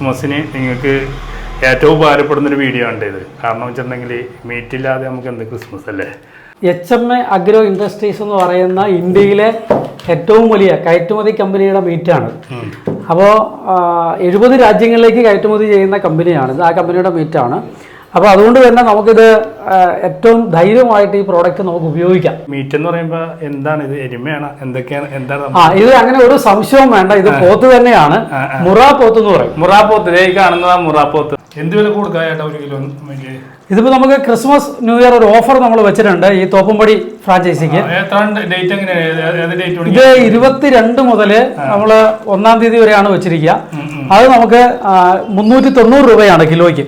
ക്രിസ്മസിന് നിങ്ങൾക്ക് ഏറ്റവും ഉപകാരപ്പെടുന്ന ഒരു വീഡിയോ ഉണ്ട് ഇത്. കാരണം വെച്ചിട്ടുണ്ടെങ്കിൽ മീറ്റ് ഇല്ലാതെ നമുക്ക് എന്ത് ക്രിസ്മസ് അല്ലേ? H M A agro industries എന്ന് പറയുന്ന ഇന്ത്യയിലെ ഏറ്റവും വലിയ കയറ്റുമതി കമ്പനിയുടെ മീറ്റാണ് അപ്പോൾ എഴുപത് രാജ്യങ്ങളിലേക്ക് കയറ്റുമതി ചെയ്യുന്ന കമ്പനിയാണ് ഇത് ആ കമ്പനിയുടെ മീറ്റാണ് അപ്പോൾ അതുകൊണ്ട് തന്നെ നമുക്കിത് ഏറ്റവും ധൈര്യമായിട്ട് ഈ പ്രോഡക്റ്റ് നമുക്ക് ഉപയോഗിക്കാം. മീറ്റ് എന്ന് പറയുമ്പോൾ എന്താണ്? ഇത് എരുമയാണ്? എന്തൊക്കെയാണ്? എന്താണ് ആ ഇത് അങ്ങനെ ഒരു സംശയവും വേണ്ട. ഇത് പോത്ത് തന്നെയാണ്. മുറ പോത്ത് എന്ന് പറയും. മുറാപ്പോത്ത് പോത്ത്. കാണുന്നതാ മുറാപ്പോത്ത് എന്ത് വില കൊടുക്കാം ചേട്ടാ ഒരു കിലോ? ഇതിപ്പോൾ നമുക്ക് ക്രിസ്മസ് ന്യൂ ഇയർ ഒരു ഓഫർ നമ്മൾ വെച്ചിട്ടുണ്ട് ഈ തോപ്പുംപടി ഫ്രാഞ്ചൈസിക്ക് ഇത് ഇരുപത്തിരണ്ട് മുതൽ നമ്മൾ ഒന്നാം തീയതി വരെയാണ് വെച്ചിരിക്കുക. അത് നമുക്ക് മുന്നൂറ്റി തൊണ്ണൂറ് രൂപയാണ് കിലോയ്ക്ക്.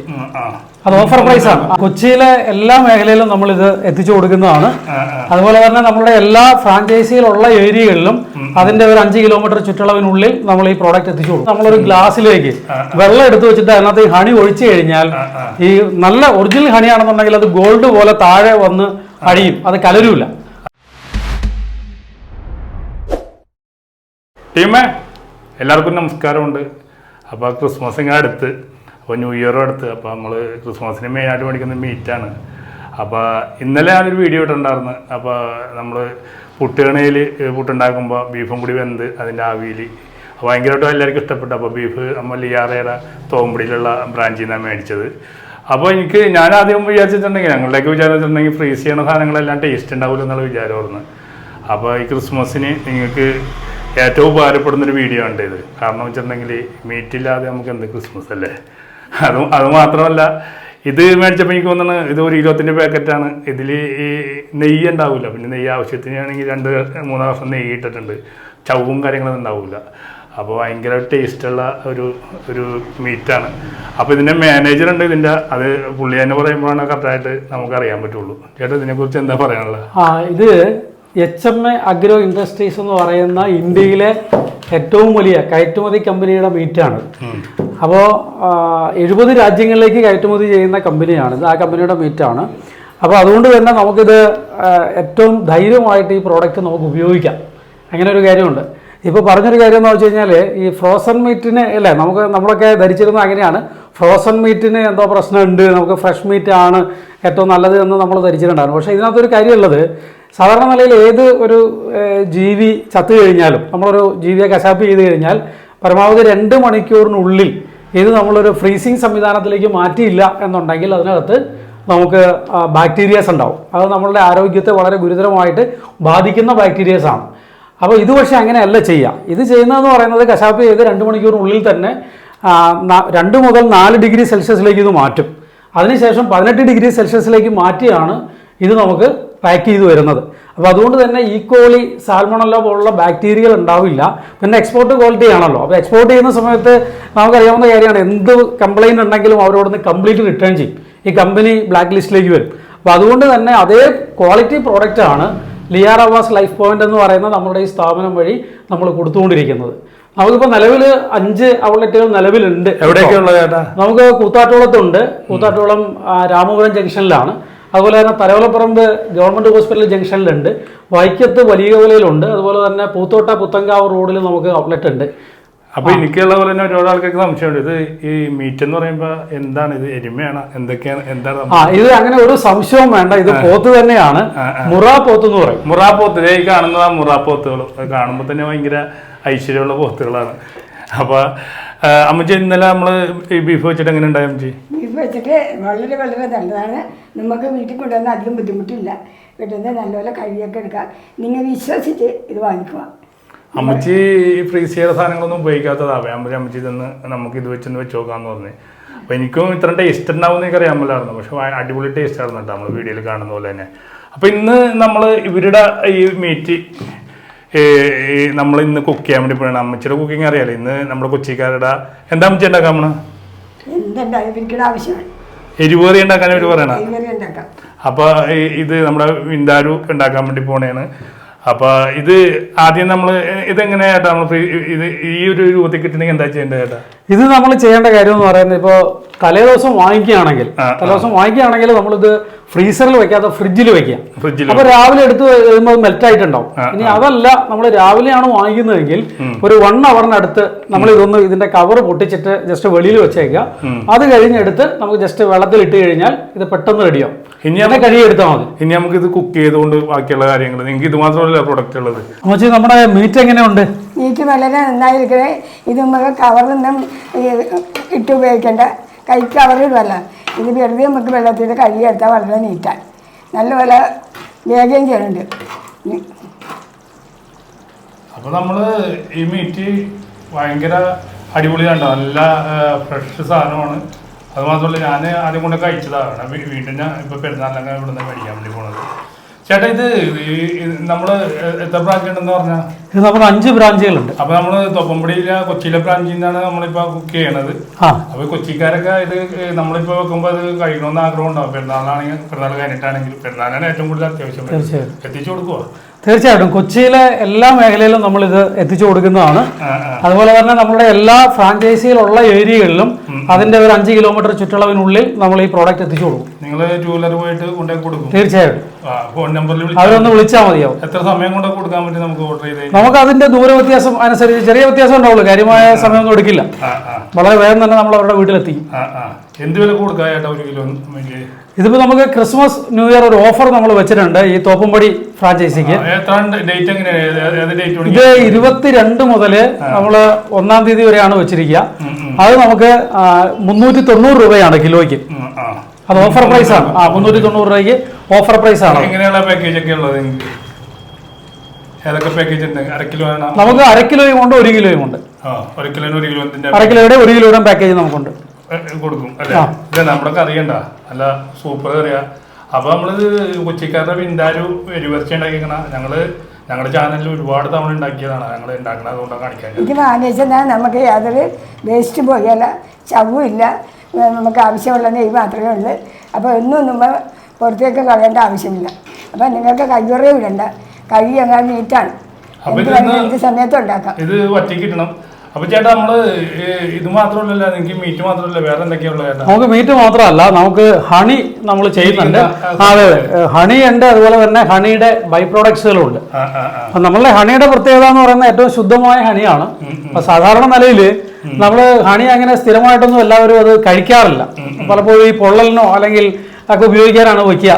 അത് ഓഫർ പ്രൈസ് ആണ്. കൊച്ചിയിലെ എല്ലാ മേഖലയിലും നമ്മൾ ഇത് എത്തിച്ചു കൊടുക്കുന്നതാണ്. അതുപോലെ തന്നെ നമ്മുടെ എല്ലാ ഫ്രാഞ്ചൈസിയിലുള്ള ഏരിയകളിലും അതിന്റെ ഒരു അഞ്ച് കിലോമീറ്റർ ചുറ്റളവിനുള്ളിൽ നമ്മൾ ഈ പ്രോഡക്റ്റ് എത്തിച്ചു കൊടുക്കും. നമ്മളൊരു ഗ്ലാസ്സിലേക്ക് വെള്ളം എടുത്തു വെച്ചിട്ട് അതിനകത്ത് ഈ ഹണി ഒഴിച്ചു കഴിഞ്ഞാൽ ഈ നല്ല ഒറിജിനൽ ഹണിയാണെന്നുണ്ടെങ്കിൽ അത് ഗോൾഡ് പോലെ താഴെ വന്ന് അഴിയും അത് കലരൂല. ടീമേ എല്ലാവർക്കും നമസ്കാരമുണ്ട്. അപ്പോൾ ക്രിസ്മസ് ഇങ്ങനെ അടുത്ത് അപ്പോൾ ന്യൂ ഇയറും അടുത്ത് അപ്പോൾ നമ്മൾ ക്രിസ്മസിന് മെയിനായിട്ട് മേടിക്കുന്ന മീറ്റാണ് അപ്പോൾ ഇന്നലെ ഞാനൊരു വീഡിയോ ഇട്ടുണ്ടായിരുന്നു അപ്പോൾ നമ്മൾ പുട്ടുകണയിൽ പുട്ടുണ്ടാക്കുമ്പോൾ ബീഫും കൂടി വെന്ത് അതിന്റെ ആവിയിൽ ഭയങ്കരമായിട്ടും എല്ലാവർക്കും ഇഷ്ടപ്പെട്ടു. അപ്പോൾ ബീഫ് നമ്മൾ ലിയാറയുടെ തോമ്പടിയിലുള്ള ബ്രാഞ്ചിൽ നിന്നാണ് മേടിച്ചത്. അപ്പോൾ എനിക്ക് ഞാൻ ആദ്യം വിചാരിച്ചിട്ടുണ്ടെങ്കിൽ ഞങ്ങളുടെയൊക്കെ വിചാരിച്ചിട്ടുണ്ടെങ്കിൽ ഫ്രീസ് ചെയ്യണ സാധനങ്ങളെല്ലാം ടേസ്റ്റ് ഉണ്ടാവില്ല എന്നുള്ള വിചാരമായിരുന്നു അപ്പോൾ ഈ ക്രിസ്മസിന് നിങ്ങൾക്ക് ഏറ്റവും ഉപകാരപ്പെടുന്നൊരു വീഡിയോ ഉണ്ട് ഇത്. കാരണം വെച്ചിട്ടുണ്ടെങ്കിൽ മീറ്റില്ലാതെ നമുക്ക് എന്ത് ക്രിസ്മസ് അല്ലേ? അത് അത് മാത്രമല്ല ഇത് മേടിച്ചപ്പോൾ എനിക്ക് തോന്നുന്നു ഇത് ഒരു ഇരുപത്തിന്റെ പാക്കറ്റാണ്. ഇതിൽ ഈ നെയ്യ് ഉണ്ടാവില്ല പിന്നെ നെയ്യ് ആവശ്യത്തിനാണെങ്കിൽ രണ്ട് മൂന്ന് ദിവസം നെയ്യ് ഇട്ടിട്ടുണ്ട്. ചവും കാര്യങ്ങളൊന്നും ഉണ്ടാവില്ല അപ്പോൾ ഭയങ്കര ടേസ്റ്റുള്ള ഒരു ഒരു മീറ്റാണ് അപ്പോൾ ഇതിന്റെ മാനേജർ ഉണ്ട് ഇതിന്റെ അത് പുള്ളി തന്നെ പറയുമ്പോഴാണ് കറക്റ്റായിട്ട് നമുക്ക് അറിയാൻ പറ്റുള്ളൂ. ചേട്ടാ ഇതിനെക്കുറിച്ച് എന്താ പറയാനുള്ളത്? ആ ഇത് H M A agro industries എന്ന് പറയുന്ന ഇന്ത്യയിലെ ഏറ്റവും വലിയ കയറ്റുമതി കമ്പനിയുടെ മീറ്റാണ്. അപ്പോൾ എഴുപത് രാജ്യങ്ങളിലേക്ക് കയറ്റുമതി ചെയ്യുന്ന കമ്പനിയാണ് ഇത്. ആ കമ്പനിയുടെ മീറ്റാണ്. അപ്പോൾ അതുകൊണ്ട് തന്നെ നമുക്കിത് ഏറ്റവും ധൈര്യമായിട്ട് ഈ പ്രോഡക്റ്റ് നമുക്ക് ഉപയോഗിക്കാം. അങ്ങനെ ഒരു കാര്യമുണ്ട്. ഇപ്പോൾ പറഞ്ഞൊരു കാര്യം എന്ന് വെച്ച് കഴിഞ്ഞാൽ ഈ ഫ്രോസൺ മീറ്റിന് അല്ലേ നമുക്ക് നമ്മളൊക്കെ ധരിച്ചിരുന്നത് അങ്ങനെയാണ്. ഫ്രോസൺ മീറ്റിന് എന്തോ പ്രശ്നമുണ്ട് നമുക്ക് ഫ്രഷ് മീറ്റ് ആണ് ഏറ്റവും നല്ലത് എന്ന് നമ്മൾ ധരിച്ചിട്ടുണ്ടായിരുന്നു. പക്ഷേ ഇതിനകത്തൊരു കാര്യമുള്ളത് സാധാരണ നിലയിൽ ഏത് ഒരു ജീവി ചത്തു കഴിഞ്ഞാലും നമ്മളൊരു ജീവിയെ കശാപ്പ് ചെയ്ത് കഴിഞ്ഞാൽ പരമാവധി രണ്ട് മണിക്കൂറിനുള്ളിൽ ഇത് നമ്മളൊരു ഫ്രീസിങ് സംവിധാനത്തിലേക്ക് മാറ്റിയില്ല എന്നുണ്ടെങ്കിൽ അതിനകത്ത് നമുക്ക് ബാക്ടീരിയാസ് ഉണ്ടാവും. അത് നമ്മളുടെ ആരോഗ്യത്തെ വളരെ ഗുരുതരമായിട്ട് ബാധിക്കുന്ന ബാക്ടീരിയാസ് ആണ്. അപ്പോൾ ഇത് പക്ഷേ അങ്ങനെയല്ല ചെയ്യുക. ഇത് ചെയ്യുന്നതെന്ന് പറയുന്നത് കശാപ്പ് ചെയ്ത് രണ്ട് മണിക്കൂറിനുള്ളിൽ തന്നെ രണ്ട് മുതൽ നാല് ഡിഗ്രി സെൽഷ്യസിലേക്ക് ഇത് മാറ്റും. അതിനുശേഷം പതിനെട്ട് ഡിഗ്രി സെൽഷ്യസിലേക്ക് മാറ്റിയാണ് ഇത് നമുക്ക് പാക്ക് ചെയ്ത് വരുന്നത്. അപ്പോൾ അതുകൊണ്ട് തന്നെ ഈക്വലി സാൽമണല്ല പോലുള്ള ബാക്ടീരിയകൾ ഉണ്ടാവില്ല. പിന്നെ എക്സ്പോർട്ട് ക്വാളിറ്റി ആണല്ലോ. അപ്പോൾ എക്സ്പോർട്ട് ചെയ്യുന്ന സമയത്ത് നമുക്കറിയാവുന്ന കാര്യമാണ് എന്ത് കംപ്ലയിന്റ് ഉണ്ടെങ്കിലും അവരോടൊന്ന് കംപ്ലീറ്റ് റിട്ടേൺ ചെയ്യും. ഈ കമ്പനി ബ്ലാക്ക് ലിസ്റ്റിലേക്ക് വരും. അപ്പോൾ അതുകൊണ്ട് തന്നെ അതേ ക്വാളിറ്റി പ്രോഡക്റ്റ് ആണ് ലിയാറാവാസ് ലൈഫ് പോയിന്റ് എന്ന് പറയുന്ന നമ്മുടെ ഈ സ്ഥാപനം വഴി നമ്മൾ കൊടുത്തുകൊണ്ടിരിക്കുന്നത്. നമുക്കിപ്പോൾ നിലവിൽ അഞ്ച് ഔട്ട്ലെറ്റുകൾ നിലവിലുണ്ട്. എവിടെയൊക്കെ ഉള്ളത് നമുക്ക് കൂത്താട്ടോളത്തുണ്ട്. കൂത്താട്ടോളം രാമപുരം ജംഗ്ഷനിലാണ്. അതുപോലെ തന്നെ തലവലപ്പറമ്പ് ഗവൺമെന്റ് ഹോസ്പിറ്റൽ ജംഗ്ഷനിലുണ്ട്. വൈക്കത്ത് വലിയ കവലയിലുണ്ട് അതുപോലെ തന്നെ പൂത്തോട്ട പുത്തങ്കാവ് റോഡിൽ നമുക്ക് ഔട്ട്ലെറ്റ് ഉണ്ട്. അപ്പോൾ എനിക്കുള്ള പോലെ തന്നെ ഒരുപാട് ആൾക്കാർക്ക് സംശയമുണ്ട്. ഇത് ഈ മീറ്റ് എന്ന് പറയുമ്പോൾ എന്താണ്? ഇത് എരുമയാണ്? എന്തൊക്കെയാണ്? എന്താണ് ആ ഇത് അങ്ങനെ ഒരു സംശയവും വേണ്ട. ഇത് പോത്ത് തന്നെയാണ്. മുറാ പോത്ത് എന്ന് പറയും. മുറാ പോത്ത് ഈ കാണുന്നതാണ് മുറാ പോത്തുകൾ കാണുമ്പോൾ തന്നെ ഭയങ്കര ഐശ്വര്യമുള്ള പോത്തുകളാണ്. അപ്പൊ ആ, അമ്മച്ചി ഇന്നലെ നമ്മൾ ഈ ബീഫ് വെച്ചിട്ട് എങ്ങനെ ഉണ്ടായി അമ്മച്ചി? ബീഫ് വെച്ചിട്ട് വളരെ വളരെ നല്ലതാണ്. നമുക്ക് വീട്ടിൽ കൊണ്ടുവന്ന അധികം ബുദ്ധിമുട്ടില്ല. വീട്ടിൽ നിന്ന് നല്ലപോലെ കഴുകിയൊക്കെ എടുക്കാം. നിങ്ങൾ വിശ്വസിച്ച് ഇത് വാങ്ങിക്കുക. അമ്മച്ചി ഈ ഫ്രീസ് ചെയ്ത സാധനങ്ങളൊന്നും ഉപയോഗിക്കാത്തതാവേ. അമ്മച്ചി അമ്മച്ചി ഇതൊന്ന് നമുക്ക് ഇത് വെച്ചൊന്ന് വെച്ച് നോക്കാന്ന് പറഞ്ഞു. അപ്പോൾ എനിക്കും ഇത്ര ടേസ്റ്റ് ഉണ്ടാവും എനിക്ക് അറിയാമല്ലായിരുന്നു പക്ഷെ അടിപൊളി ടേസ്റ്റ് ആയിരുന്നു കേട്ടോ നമ്മൾ വീഡിയോയിൽ കാണുന്ന പോലെ തന്നെ. അപ്പോൾ ഇന്ന് നമ്മൾ ഇവരുടെ ഈ മീറ്റ് നമ്മൾ ഇന്ന് കുക്ക് ചെയ്യാൻ വേണ്ടി പോയാണ് അമ്മച്ചിയുടെ കുക്കിംഗ് അറിയാലോ. ഇന്ന് നമ്മുടെ കൊച്ചിക്കാരുടെ എന്താ അമ്മച്ചി ഉണ്ടാക്കാൻ പോണ? എരിവേറി ഉണ്ടാക്കാൻ അവർ പറയണ. ഉണ്ടാക്കാം. അപ്പൊ ഇത് നമ്മുടെ വിന്താരു ഉണ്ടാക്കാൻ വേണ്ടി പോണേണ്. അപ്പൊ ഇത് ആദ്യം നമ്മൾ ഇതെങ്ങനെയാ ചേട്ടാ നമ്മൾ ഇത് ഈ ഒരു രൂപത്തിൽ കിട്ടണമെങ്കിൽ എന്താ ചെയ്യേണ്ടത് ചേട്ടാ ഇത് നമ്മൾ ചെയ്യേണ്ട കാര്യം എന്ന് പറയുന്നത് ഇപ്പോൾ തലേദിവസം വാങ്ങിക്കുകയാണെങ്കിൽ തലേദിവസം വാങ്ങിക്കുകയാണെങ്കിൽ നമ്മളിത് ഫ്രീസറിൽ വെക്കാതെ ഫ്രിഡ്ജിൽ വെക്കാം. ഫ്രിഡ്ജിൽ അപ്പൊ രാവിലെ എടുത്ത് വരുമ്പോൾ മെൽറ്റ് ആയിട്ടുണ്ടാവും ഇനി അതല്ല നമ്മൾ രാവിലെയാണ് വാങ്ങിക്കുന്നതെങ്കിൽ ഒരു വൺ അവറിനടുത്ത് നമ്മൾ ഇതൊന്ന് ഇതിന്റെ കവർ പൊട്ടിച്ചിട്ട് ജസ്റ്റ് വെളിയിൽ വെച്ചേക്കുക. അത് കഴിഞ്ഞെടുത്ത് നമുക്ക് ജസ്റ്റ് വെള്ളത്തിൽ ഇട്ട് കഴിഞ്ഞാൽ ഇത് പെട്ടെന്ന് റെഡിയാവും ഇനി ഇനി കഴുകിയെടുത്താൽ മതി. ഇനി നമുക്ക് ഇത് കുക്ക് ചെയ്തുകൊണ്ട് ബാക്കിയുള്ള കാര്യങ്ങൾ നിങ്ങൾക്ക് ഇത് മാത്രമല്ല പ്രൊഡക്റ്റ് ഉള്ളത്. അമ്മച്ചി നമ്മുടെ മീറ്റ് എങ്ങനെയുണ്ട്? മീറ്റ് വളരെ നന്നായിരിക്കണേ. ഇത് നമുക്ക് കവറിൽ ഈ ഇട്ട് ഉപയോഗിക്കേണ്ട. കൈ കവറിടുമല്ല ഇത് വെറുതെ നമുക്ക് വെള്ളത്തിൽ കഴുകിയെടുത്താൽ വളരെ നീറ്റാണ് നല്ലപോലെ വേഗം ചെയ്യുന്നുണ്ട്. ഉം. അപ്പൊ നമ്മൾ ഈ മീറ്റ് ഭയങ്കര അടിപൊളിയാണ് നല്ല ഫ്രഷ് സാധനമാണ്. അത് മാത്രമല്ല ഞാൻ ആദ്യം കൊണ്ട് കഴിച്ചതാണ്. വീട്ടിൽ വീണ്ടും ഞാൻ ഇപ്പൊ പെരുന്നാളിലൊക്കെ ഇവിടെ നിന്ന് മേടിക്കാൻ വേണ്ടി പോണത്. ചേട്ടാ ഇത് നമ്മൾ എത്ര ബ്രാഞ്ച് ഉണ്ടെന്ന് പറഞ്ഞാൽ ഇത് നമ്മുടെ അഞ്ച് ബ്രാഞ്ചുകളുണ്ട്. അപ്പൊ നമ്മൾ തൊപ്പമ്പടിയിലെ കൊച്ചിയിലെ ബ്രാഞ്ചിൽ നിന്നാണ് നമ്മളിപ്പോ കുക്ക് ചെയ്യണത്. അപ്പൊ കൊച്ചിക്കാരൊക്കെ ഇത് നമ്മളിപ്പോ വെക്കുമ്പോ അത് കഴിക്കണമെന്ന് ആഗ്രഹം ഉണ്ടാവും പെരുന്നാളിനാണെങ്കിൽ പെരുന്നാൾ കഴിഞ്ഞിട്ടാണെങ്കിലും. പെരുന്നാളിനാണ് ഏറ്റവും കൂടുതൽ അത്യാവശ്യം. എത്തിച്ചു കൊടുക്കുക തീർച്ചയായിട്ടും. കൊച്ചിയിലെ എല്ലാ മേഖലയിലും നമ്മൾ ഇത് എത്തിച്ചു കൊടുക്കുന്നതാണ്. അതുപോലെ തന്നെ നമ്മുടെ എല്ലാ ഫ്രാഞ്ചൈസിയിലുള്ള ഏരിയകളിലും അതിന്റെ ഒരു അഞ്ച് കിലോമീറ്റർ ചുറ്റളവിനുള്ളിൽ നമ്മൾ ഈ പ്രോഡക്റ്റ് എത്തിച്ചു കൊടുക്കും. നിങ്ങൾ ടൂ വീലർ പോയിട്ട് കൊണ്ടുപോയി കൊടുക്കും. തീർച്ചയായിട്ടും. ഫോൺ നമ്പറിൽ അവരൊന്ന് വിളിച്ചാൽ മതിയാവും. എത്ര സമയം കൊണ്ട് കൊടുക്കാൻ പറ്റും നമുക്ക് ഓർഡർ ചെയ്ത് നമുക്ക് അതിന്റെ ദൂര വ്യത്യാസം അനുസരിച്ച് ചെറിയ വ്യത്യാസം ഉണ്ടാവുള്ളൂ. കാര്യമായ സമയമൊന്നും എടുക്കില്ല. വളരെ വേഗം തന്നെ നമ്മൾ അവരുടെ വീട്ടിലെത്തി. എന്ത് വില കൊടുക്കാം ചേട്ടാ ഒരു കിലോ ഇതിപ്പോ നമുക്ക് ക്രിസ്മസ് ന്യൂ ഇയർ ഒരു ഓഫർ നമ്മൾ വെച്ചിട്ടുണ്ട്. ഈ തോപ്പുംപടി ഫ്രാഞ്ചൈസിക്ക് ഇത് ഇരുപത്തിരണ്ട് മുതൽ നമ്മൾ ഒന്നാം തീയതി വരെയാണ് വെച്ചിരിക്കുക. അത് നമുക്ക് മുന്നൂറ്റി തൊണ്ണൂറ് രൂപയാണ് കിലോയ്ക്ക്. അത് ഓഫർ പ്രൈസ് ആണ്. ആ മുന്നൂറ്റി തൊണ്ണൂറ് രൂപയ്ക്ക് ഓഫർ പ്രൈസ് ആണ്. എങ്ങനെയുള്ള പാക്കേജ് ഒക്കെ ഉള്ളത്? ഏതൊക്കെ പാക്കേജ് ഉണ്ട്? അര കിലോ നമുക്ക് അര കിലോയും ഉണ്ട് ഒരു കിലോയും ഉണ്ട്. ഒരു കിലോന് ഒരു കിലോ അര കിലോയുടെ ഒരു കിലോയുടെ പാക്കേജ് നമുക്കുണ്ട്. കൊടുക്കും അല്ലേ? നമ്മുടെ കറിയണ്ട നല്ല സൂപ്പർ കറിയാ അപ്പൊ നമ്മളിത് കൊച്ചിക്കാരുടെ വിന്താരു എരിവരച്ച ഉണ്ടാക്കിക്കണ ഞങ്ങൾ ഞങ്ങളുടെ ചാനലിൽ ഒരുപാട് തവണ ഉണ്ടാക്കിയതാണ്. ഞങ്ങൾ ഉണ്ടാക്കുന്നത് അതുകൊണ്ടാണ് കാണിക്കാൻ ഇത് വാങ്ങിച്ചാൽ നമുക്ക് യാതൊരു വേസ്റ്റ് പോയല്ല ചവില്ല നമുക്ക് ആവശ്യമുള്ള നെയ്യ് മാത്രമേ ഉള്ളൂ. അപ്പോൾ ഒന്നും നമ്മൾ പുറത്തേക്ക് കളയേണ്ട ആവശ്യമില്ല. അപ്പം നിങ്ങൾക്ക് കയ്യുറേ വിടണ്ട. കൈ നീറ്റാണ്. അപ്പൊ എന്ത് സമയത്തും ഉണ്ടാക്കാം. ഇത് ഒറ്റയ്ക്ക് അപ്പൊ ചേട്ടാ നമ്മൾ ഇത് മാത്രമല്ല നിങ്ങൾക്ക് മീറ്റ് മാത്രമല്ല വേറെ എന്തൊക്കെയുള്ള നമുക്ക് മീറ്റ് മാത്രമല്ല നമുക്ക് ഹണി നമ്മൾ ചെയ്യുന്നുണ്ട്. അതെ അതെ. ഹണി ഉണ്ട് അതുപോലെ തന്നെ ഹണിയുടെ ബൈ പ്രോഡക്ട്സുകളും ഉണ്ട് നമ്മളുടെ ഹണിയുടെ പ്രത്യേകത എന്ന് പറയുന്നത് ഏറ്റവും ശുദ്ധമായ ഹണിയാണ് അപ്പൊ സാധാരണ നിലയിൽ നമ്മൾ ഹണി അങ്ങനെ സ്ഥിരമായിട്ടൊന്നും എല്ലാവരും അത് കഴിക്കാറില്ല. പലപ്പോഴും ഈ പൊള്ളലിനോ അല്ലെങ്കിൽ ഒക്കെ ഉപയോഗിക്കാനാണ് വെക്കുക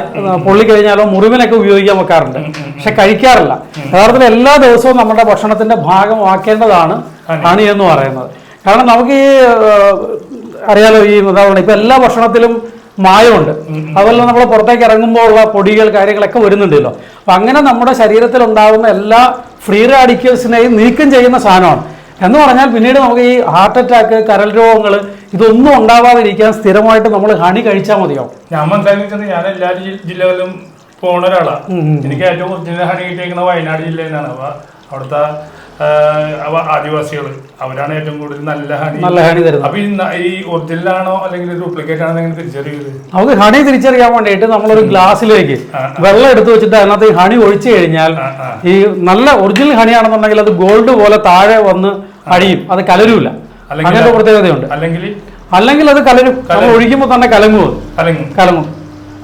പൊള്ളി കഴിഞ്ഞാലോ മുറിവിനൊക്കെ ഉപയോഗിക്കാൻ വെക്കാറുണ്ട്. പക്ഷെ കഴിക്കാറില്ല. യഥാർത്ഥത്തിൽ എല്ലാ ദിവസവും നമ്മുടെ ഭക്ഷണത്തിന്റെ ഭാഗമാക്കേണ്ടതാണ്. ഹണി എന്ന് പറയുന്നത്. കാരണം നമുക്ക് ഈ അറിയാലോ ഈ ഉദാഹരണം ഇപ്പൊ എല്ലാ ഭക്ഷണത്തിലും മായമുണ്ട്. അതുപോലെ നമ്മൾ പുറത്തേക്ക് ഇറങ്ങുമ്പോൾ ഉള്ള പൊടികൾ കാര്യങ്ങളൊക്കെ വരുന്നുണ്ടല്ലോ. അപ്പൊ അങ്ങനെ നമ്മുടെ ശരീരത്തിൽ ഉണ്ടാകുന്ന എല്ലാ ഫ്രീ റാഡിക്കൽസിനെയും നീക്കം ചെയ്യുന്ന സാധനമാണ്. എന്ന് പറഞ്ഞാൽ പിന്നീട് നമുക്ക് ഈ ഹാർട്ട് അറ്റാക്ക് കരൽ രോഗങ്ങൾ ഇതൊന്നും ഉണ്ടാവാതിരിക്കാൻ സ്ഥിരമായിട്ട് നമ്മൾ ഹണി കഴിച്ചാൽ മതിയാവും. ഞാൻ മനസ്സിലാക്കുന്നത് ഞാൻ എല്ലാ ജില്ലകളിലും പോണ ഒരാളാണ് എനിക്ക് ഏറ്റവും ഒറിജിനൽ ഹണി കിട്ടിയിരിക്കുന്നത് വയനാട് ജില്ലയിലാണ് നിന്നാണ്. അപ്പൊ അവിടുത്തെ ആദിവാസികൾ അവരാണ് ഏറ്റവും കൂടുതൽ നല്ല ഹണി. നല്ല ഹണി തരുന്നത്. അപ്പൊ ഈ ഒറിജിനലാണോ അല്ലെങ്കിൽ ഡ്യൂപ്ലിക്കേറ്റ് ആണോ എങ്ങനെ തിരിച്ചറിയത് നമുക്ക് ഹണി തിരിച്ചറിയാൻ വേണ്ടിയിട്ട് നമ്മളൊരു ഗ്ലാസ്സിലേക്ക് വെള്ളം എടുത്തു വെച്ചിട്ട് അതിനകത്ത് ഈ ഹണി ഒഴിച്ചു കഴിഞ്ഞാൽ ഈ നല്ല ഒറിജിനൽ ഹണിയാണെന്നുണ്ടെങ്കിൽ അത് ഗോൾഡ് പോലെ താഴെ വന്ന് അടിയും. അത് കലരൂല. അല്ലെങ്കിൽ- അങ്ങനത്തെ പ്രത്യേകതയുണ്ട്. അല്ലെങ്കിൽ അല്ലെങ്കിൽ അത് കലരും. നമ്മൾ ഒഴിക്കുമ്പോൾ തന്നെ. കലങ്ങും. കലങ്ങും.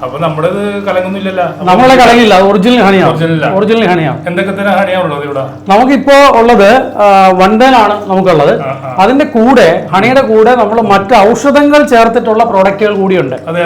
അപ്പൊ നമ്മുടെ ഇത് കലങ്ങുന്നില്ലല്ലോ നമ്മളെ കലങ്ങില്ല ഒറിജിനൽ ഹണിയാണ് ഒറിജിനൽ ഹണിയാണ് എന്തൊക്കെ തന്നെ ഹണിയാ ഉള്ളത് ഇവിടെ? നമുക്കിപ്പോ ഉള്ളത് വണ്ടനാണ് നമുക്കുള്ളത്. അതിന്റെ കൂടെ ഹണിയുടെ കൂടെ നമ്മൾ മറ്റു ഔഷധങ്ങൾ ചേർത്തിട്ടുള്ള പ്രോഡക്റ്റുകൾ കൂടിയുണ്ട്. അതെ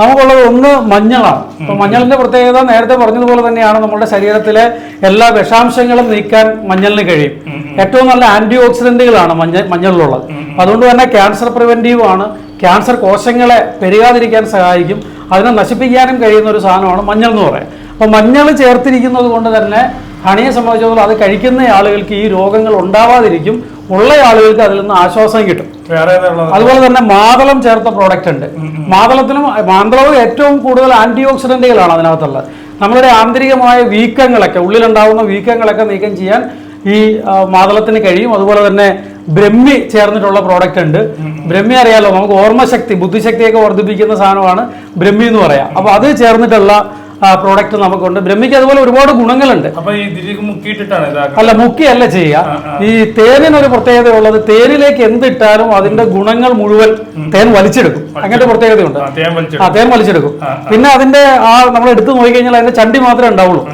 നമുക്കുള്ളത് ഒന്ന് മഞ്ഞളാണ് അപ്പൊ മഞ്ഞളിന്റെ പ്രത്യേകത നേരത്തെ പറഞ്ഞതുപോലെ തന്നെയാണ് നമ്മുടെ ശരീരത്തിലെ എല്ലാ വിഷാംശങ്ങളും നീക്കാൻ മഞ്ഞളിന് കഴിയും. ഏറ്റവും നല്ല ആന്റി ഓക്സിഡന്റുകളാണ് മഞ്ഞ മഞ്ഞളിലുള്ളത്. അതുകൊണ്ട് തന്നെ ക്യാൻസർ പ്രിവെന്റീവ് ആണ് ക്യാൻസർ കോശങ്ങളെ പെരുകാതിരിക്കാൻ സഹായിക്കും. അതിനെ നശിപ്പിക്കാനും കഴിയുന്ന ഒരു സാധനമാണ് മഞ്ഞൾ എന്ന് പറയുന്നത്. അപ്പോൾ മഞ്ഞൾ ചേർത്തിരിക്കുന്നത് കൊണ്ട് തന്നെ ഹണിയെ സംബന്ധിച്ചിടത്തോളം അത് കഴിക്കുന്ന ആളുകൾക്ക് ഈ രോഗങ്ങൾ ഉണ്ടാവാതിരിക്കും. ഉള്ള ആളുകൾക്ക് അതിൽ നിന്ന് ആശ്വാസം കിട്ടും. അതുപോലെ തന്നെ മാതളം ചേർത്ത പ്രോഡക്റ്റ് ഉണ്ട്. മാതളത്തിലും മാന്തളവും ഏറ്റവും കൂടുതൽ ആന്റി ഓക്സിഡന്റുകളാണ് അതിനകത്തുള്ളത്. നമ്മളുടെ ആന്തരികമായ വീക്കങ്ങളൊക്കെ ഉള്ളിലുണ്ടാവുന്ന വീക്കങ്ങളൊക്കെ നീക്കം ചെയ്യാൻ ഈ മാതളത്തിന് കഴിയും. അതുപോലെ തന്നെ ബ്രഹ്മി ചേർന്നിട്ടുള്ള പ്രോഡക്റ്റ് ഉണ്ട്. ബ്രഹ്മി അറിയാലോ നമുക്ക് ഓർമ്മശക്തി ബുദ്ധിശക്തിയൊക്കെ വർദ്ധിപ്പിക്കുന്ന സാധനമാണ് ബ്രഹ്മി എന്ന് പറയാം. അപ്പൊ അത് ചേർന്നിട്ടുള്ള പ്രോഡക്റ്റ് നമുക്കുണ്ട്. ബ്രഹ്മിക്ക് അതുപോലെ ഒരുപാട് ഗുണങ്ങളുണ്ട്. അല്ല മുക്കിയല്ല ചെയ്യുക. ഈ തേനിനൊരു പ്രത്യേകത ഉള്ളത് തേനിലേക്ക് എന്തിട്ടാലും അതിന്റെ ഗുണങ്ങൾ മുഴുവൻ തേൻ വലിച്ചെടുക്കും. അങ്ങനത്തെ പ്രത്യേകതയുണ്ട്. ആ, തേൻ വലിച്ചെടുക്കും. പിന്നെ അതിന്റെ ആ നമ്മൾ എടുത്തു നോക്കിക്കഴിഞ്ഞാൽ അതിന്റെ ചണ്ടി മാത്രമേ ഉണ്ടാവുള്ളൂ.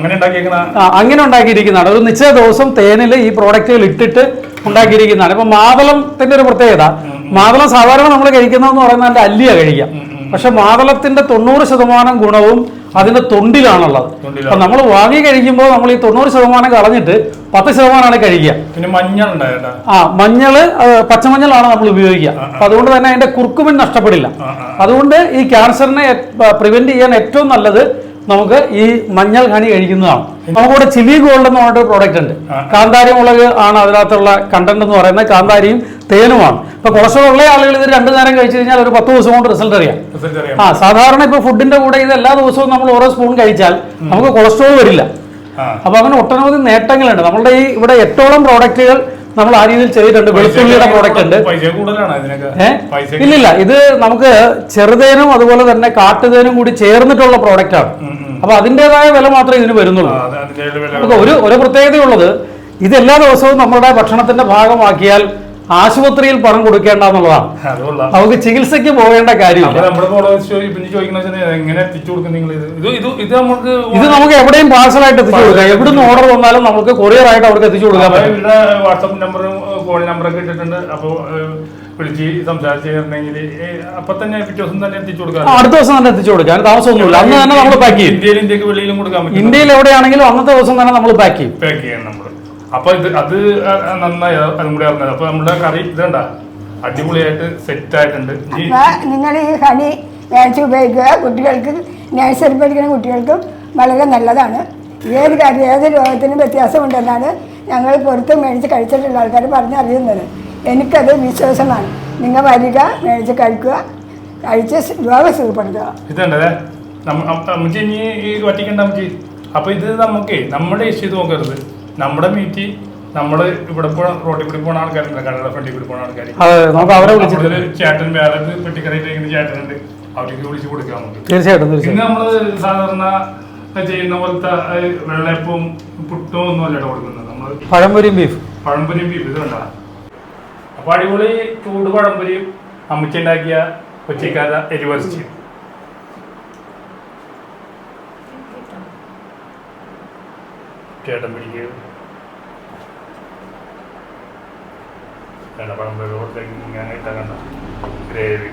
അങ്ങനെ ഉണ്ടാക്കിയിരിക്കുന്നതാണ്. ഒരു നിശ്ചിത ദിവസം തേനിൽ ഈ പ്രോഡക്റ്റുകൾ ഇട്ടിട്ട് ഉണ്ടാക്കിയിരിക്കുന്നതാണ്. ഇപ്പൊ മാതളത്തിന്റെ ഒരു പ്രത്യേകത മാതളം സാധാരണ നമ്മൾ കഴിക്കുന്നതെന്ന് പറയുന്നത് അതിന്റെ അല്ലിയ കഴിക്കാം പക്ഷെ മാതളത്തിന്റെ തൊണ്ണൂറ് ശതമാനം ഗുണവും അതിന്റെ തൊണ്ടിലാണുള്ളത്. തൊണ്ടിലാണ്. അപ്പൊ നമ്മൾ വാങ്ങി കഴിക്കുമ്പോൾ നമ്മൾ ഈ തൊണ്ണൂറ് ശതമാനം കളഞ്ഞിട്ട് പത്ത് ശതമാനമാണ് കഴിക്കുക. പിന്നെ മഞ്ഞൾ ആ മഞ്ഞൾ പച്ചമഞ്ഞളാണ് നമ്മൾ ഉപയോഗിക്കുക. അപ്പൊ അതുകൊണ്ട് തന്നെ അതിന്റെ കുർക്കുമിൻ നഷ്ടപ്പെടില്ല. അതുകൊണ്ട് ഈ ക്യാൻസറിനെ പ്രിവെന്റ് ചെയ്യാൻ ഏറ്റവും നല്ലത് നമുക്ക് ഈ മഞ്ഞൾ ഹണി കഴിക്കുന്നതാണ്. നമുക്കിവിടെ ചില്ലി ഗോൾഡ് എന്ന് പറഞ്ഞിട്ട് പ്രോഡക്റ്റ് ഉണ്ട്. കാന്താരി മുളക് ആണ് അതിനകത്തുള്ള കണ്ടന്റ് എന്ന് പറയുന്നത്. കാന്താരിയും തേനുമാണ്. ഇപ്പൊ കൊളസ്ട്രോൾ ഉള്ള ആളുകൾ ഇത് രണ്ടു നേരം കഴിച്ചു കഴിഞ്ഞാൽ ഒരു പത്ത് ദിവസം കൊണ്ട് റിസൾട്ട് അറിയാം. ആ സാധാരണ ഇപ്പൊ ഫുഡിന്റെ കൂടെ ഇത് എല്ലാ ദിവസവും നമ്മൾ ഓരോ സ്പൂൺ കഴിച്ചാൽ നമുക്ക് കൊളസ്ട്രോൾ വരില്ല. അപ്പൊ അങ്ങനെ ഒട്ടനവധി നേട്ടങ്ങളുണ്ട്. നമ്മളുടെ ഈ ഇവിടെ എട്ടോളം പ്രോഡക്റ്റുകൾ നമ്മൾ ആ രീതിയിൽ ചെയ്തിട്ടുണ്ട്. വെളുത്തുള്ളിയുടെ പ്രോഡക്റ്റ് ഉണ്ട്. ഇല്ലില്ല. ഇത് നമുക്ക് ചെറുതേനും അതുപോലെ തന്നെ കാട്ടുതേനും കൂടി ചേർന്നിട്ടുള്ള പ്രോഡക്റ്റ് ആണ്. അപ്പൊ അതിന്റെതായ വില മാത്രമേ ഇതിന് വരുന്നുള്ളൂ. ഒരു ഒരു പ്രത്യേകതയുള്ളത് ഇത് എല്ലാ ദിവസവും നമ്മുടെ ഭക്ഷണത്തിന്റെ ഭാഗമാക്കിയാൽ ആശുപത്രിയിൽ പണം കൊടുക്കേണ്ട എന്നുള്ളതാണ് നമുക്ക് ചികിത്സയ്ക്ക് പോകേണ്ട കാര്യം കാര്യമില്ല ഇത്? നമുക്ക് എവിടെയും പാഴ്സലായിട്ട് എത്തിച്ചു കൊടുക്കാം. എവിടുന്ന് ഓർഡർ വന്നാലും നമുക്ക് കൊറിയർ ആയിട്ട് അവർക്ക് എത്തിച്ചു കൊടുക്കാം വാട്സാപ്പ് നമ്പറും ഫോൺ നമ്പറൊക്കെ ഇട്ടിട്ടുണ്ട്. അപ്പോൾ വിളിച്ച് സംസാരിച്ചിട്ടുണ്ടെങ്കിൽ അപ്പൊ തന്നെ പിറ്റേ ദിവസം തന്നെ എത്തിച്ചു കൊടുക്കാം അടുത്ത ദിവസം തന്നെ എത്തിച്ചു കൊടുക്കാൻ താമസമൊന്നുമില്ല. അന്ന് തന്നെ നമ്മൾ പാക്ക് ചെയ്യും. ഇന്ത്യയിൽ ഇന്ത്യയ്ക്ക് വെളിയിലും കൊടുക്കാൻ പറ്റും ഇന്ത്യയിൽ എവിടെയാണെങ്കിലും അന്നത്തെ ദിവസം തന്നെ നമ്മൾ പാക്ക് ചെയ്യും. പാക്ക് ചെയ്യണം നമ്മൾ അപ്പൊ ഇത് അത് നന്നായി അതും കൂടി അറിഞ്ഞത് അപ്പൊ നമ്മുടെ കറി ഇതണ്ട? അടിപൊളിയായിട്ട് സെറ്റ് ആയിട്ടുണ്ട്. നിങ്ങൾ ഈ ഹണി നേരത്തെ ഉപയോഗിക്കുക. കുട്ടികൾക്ക് നഴ്സറി പഠിക്കുന്ന കുട്ടികൾക്കും വളരെ നല്ലതാണ്. ഏത് കാര്യം ഏത് രോഗത്തിനും വ്യത്യാസമുണ്ടെന്നാണ് ഞങ്ങൾ പുറത്ത് മേടിച്ച് കഴിച്ചിട്ടുള്ള ആൾക്കാർ പറഞ്ഞറിയുന്നത്. എനിക്കത് വിശ്വാസമാണ്. നിങ്ങൾ വരിക മേടിച്ച് കഴിക്കുക കഴിച്ച് രോഗം സുഖപ്പെടുത്തുക. ഇതുണ്ടല്ലേ? അമ്മച്ചി ഇനി വറ്റിക്കണ്ട അമ്മച്ചി. അപ്പൊ ഇത് നമുക്ക് നമ്മുടെ ഇഷ്യൂ നോക്കരുത്. നമ്മുടെ മീറ്റ് നമ്മൾ ഇവിടെ റോട്ടിൽ കൂടി പോണ ആൾക്കാരുണ്ട്. കടയുടെ ഫ്രണ്ടിൽ കൂടി പോണ ആൾക്കാർ ചേട്ടൻ വേറെ പെട്ടിക്കറിയിട്ട് ചേട്ടനുണ്ട്. അവർക്ക് വിളിച്ചു കൊടുക്കാൻ തീർച്ചയായിട്ടും പിന്നെ നമ്മൾ സാധാരണ ചെയ്യുന്ന പോലത്തെ വെള്ളയപ്പവും പുട്ടും ഒന്നും അല്ല കൊടുക്കുന്നത്. നമ്മൾ പഴംപൊരിയും ബീഫ് പഴംപൊരിയും ബീഫ് ഇത് കണ്ടാ. അപ്പൊ അടിപൊളി ചൂട് പഴംപൊരിയും അമ്മച്ചുണ്ടാക്കിയ കൊച്ചിക്കാര എരിവരച്ച് ചേട്ടൻ പിടിക്കുകയും കണ്ടപ്പഴം കൊടുത്തേക്ക് ഇങ്ങനെ ഇട്ടാ കണ്ട. ഗ്രേവി.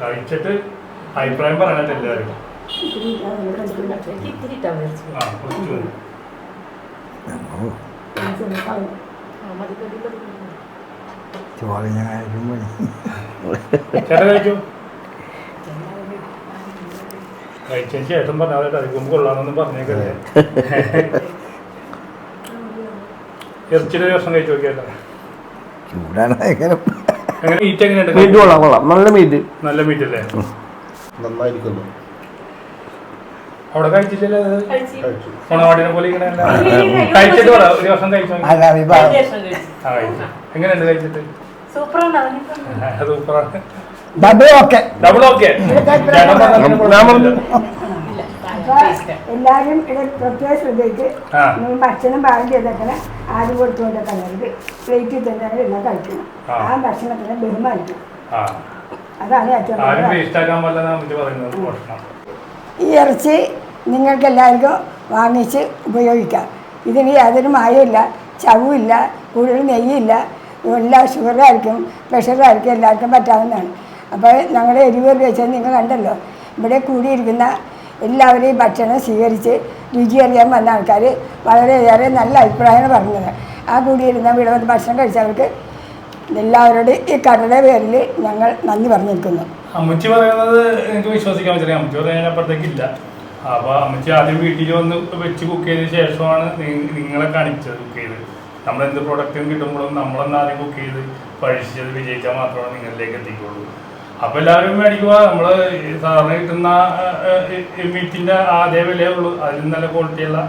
കഴിച്ചിട്ട് അഭിപ്രായം പറയാനായിട്ട് എല്ലാവരും. ചോറ് ഞാൻ കഴിക്കുമ്പോൾ ചേട്ടൻ കഴിച്ചു? കഴിച്ചതിന് ശേഷം പറഞ്ഞാൽ കഴിക്കുമ്പോൾ കൊള്ളാമെന്നൊന്നും പറഞ്ഞേക്കല്ലേ. ഇറച്ചിയുടെ ദിവസം കഴിച്ചു നോക്കിയല്ലോ. ചൂടാണ് ഭയങ്കര. എങ്ങനെ മീറ്റ് എങ്ങനെയുണ്ട്? മീറ്റ് കൊള്ളാം കൊള്ളാം. നല്ല മീറ്റ് നല്ല മീറ്റ് അല്ലേ? നന്നായിരിക്കുന്നു. അവിടെ കഴിച്ചിട്ടില്ല ഓണവാടിനെ പോലെ ഇങ്ങനെ കഴിച്ചിട്ട് പറ ഒരു വർഷം കഴിച്ചു എങ്ങനെയുണ്ട് കഴിച്ചിട്ട്? സൂപ്പറാണ് സൂപ്പറാണ്. ഡബിൾ ഓക്കെ ഡബിൾ ഓക്കെ എല്ലാരും ഇത് പ്രത്യേകം ശ്രദ്ധിച്ച് ഭക്ഷണം പാകം ചെയ്തേക്കണേ. ആദ്യം കൊടുത്തുകൊണ്ട് കളയരുത് പ്ലേറ്റിൽ തന്നെ എല്ലാം കഴിക്കണം. ആ. ഭക്ഷണത്തിനെ ബഹുമാനിക്കണം അതാണ് ഏറ്റവും ഈ ഇറച്ചി നിങ്ങൾക്ക് എല്ലാവർക്കും വാങ്ങിച്ച് ഉപയോഗിക്കാം. ഇതിന് യാതൊരു മായമില്ല ചവില്ല കൂടുതൽ നെയ്യില്ല എല്ലാ ഷുഗറായിരിക്കും പ്രഷറായിരിക്കും എല്ലാവർക്കും പറ്റാവുന്നതാണ്. അപ്പോൾ ഞങ്ങളുടെ എരിവ് വെച്ചാൽ നിങ്ങൾ കണ്ടല്ലോ. ഇവിടെ കൂടിയിരിക്കുന്ന എല്ലാവരെയും ഭക്ഷണം സ്വീകരിച്ച് രുചി അറിയാൻ വന്ന ആൾക്കാർ വളരെയേറെ നല്ല അഭിപ്രായമാണ് പറഞ്ഞത്. ആ കൂടിയിരുന്ന ഇവിടെ വന്ന് ഭക്ഷണം കഴിച്ചവർക്ക് എല്ലാവരോടും ഈ കടയുടെ പേരിൽ ഞങ്ങൾ നന്ദി പറഞ്ഞിരിക്കുന്നു. അമ്മച്ചി പറയുന്നത് എനിക്ക് വിശ്വസിക്കാൻ പറ്റില്ല. അമ്മച്ചി പറയുന്നതിന് അപ്പുറത്തേക്കില്ല അപ്പോൾ അമ്മച്ചി ആദ്യം വീട്ടിൽ വന്ന് വെച്ച് കുക്ക് ചെയ്തതിന് ശേഷമാണ് നിങ്ങളെ കാണിച്ചത് കുക്ക് ചെയ്ത്. നമ്മളെന്ത് പ്രൊഡക്റ്റും കിട്ടുമ്പോഴും നമ്മളെന്നാദ്യം കുക്ക് ചെയ്ത് പഴിച്ചത് വിജയിച്ചാൽ മാത്രമാണ് നിങ്ങളിലേക്ക് എത്തിക്കുള്ളൂ അപ്പൊ എല്ലാവരും മേടിക്കുക. നമ്മൾ സാധാരണ കിട്ടുന്ന മീറ്റിന്റെ അതേ വിലയേ ഉള്ളൂ. അതിൽ നല്ല ക്വാളിറ്റിയുള്ള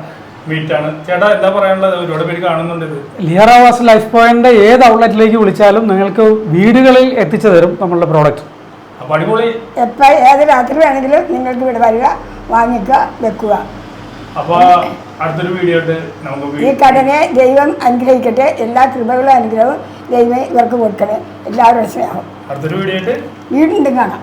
മീറ്റാണ് ചേട്ടാ എന്താ പറയാനുള്ളത്? ഒരുപാട് പേര് കാണുന്നുണ്ട് ലിയറാവാസ് ലൈഫ് പോയിന്റ് ഏത് ഔട്ട്ലെറ്റിലേക്ക് വിളിച്ചാലും നിങ്ങൾക്ക് വീടുകളിൽ എത്തിച്ചു തരും നമ്മളുടെ പ്രോഡക്റ്റ് അടിപൊളി. ഏത് രാത്രി വേണമെങ്കിലും നിങ്ങൾക്ക് ഇവിടെ വരിക വാങ്ങിക്കുക വെക്കുക. അപ്പൊ അടുത്തൊരു വീഡിയോ നമുക്ക് ഈ കടനെ ദൈവം അനുഗ്രഹിക്കട്ടെ. എല്ലാ കൃപകളും അനുഗ്രഹവും ദൈവം ഇവർക്ക് കൊടുക്കണേ. എല്ലാവരും സ്നേഹം അടുത്തൊരു വീഡിയോ ആയിട്ട് കാണാം.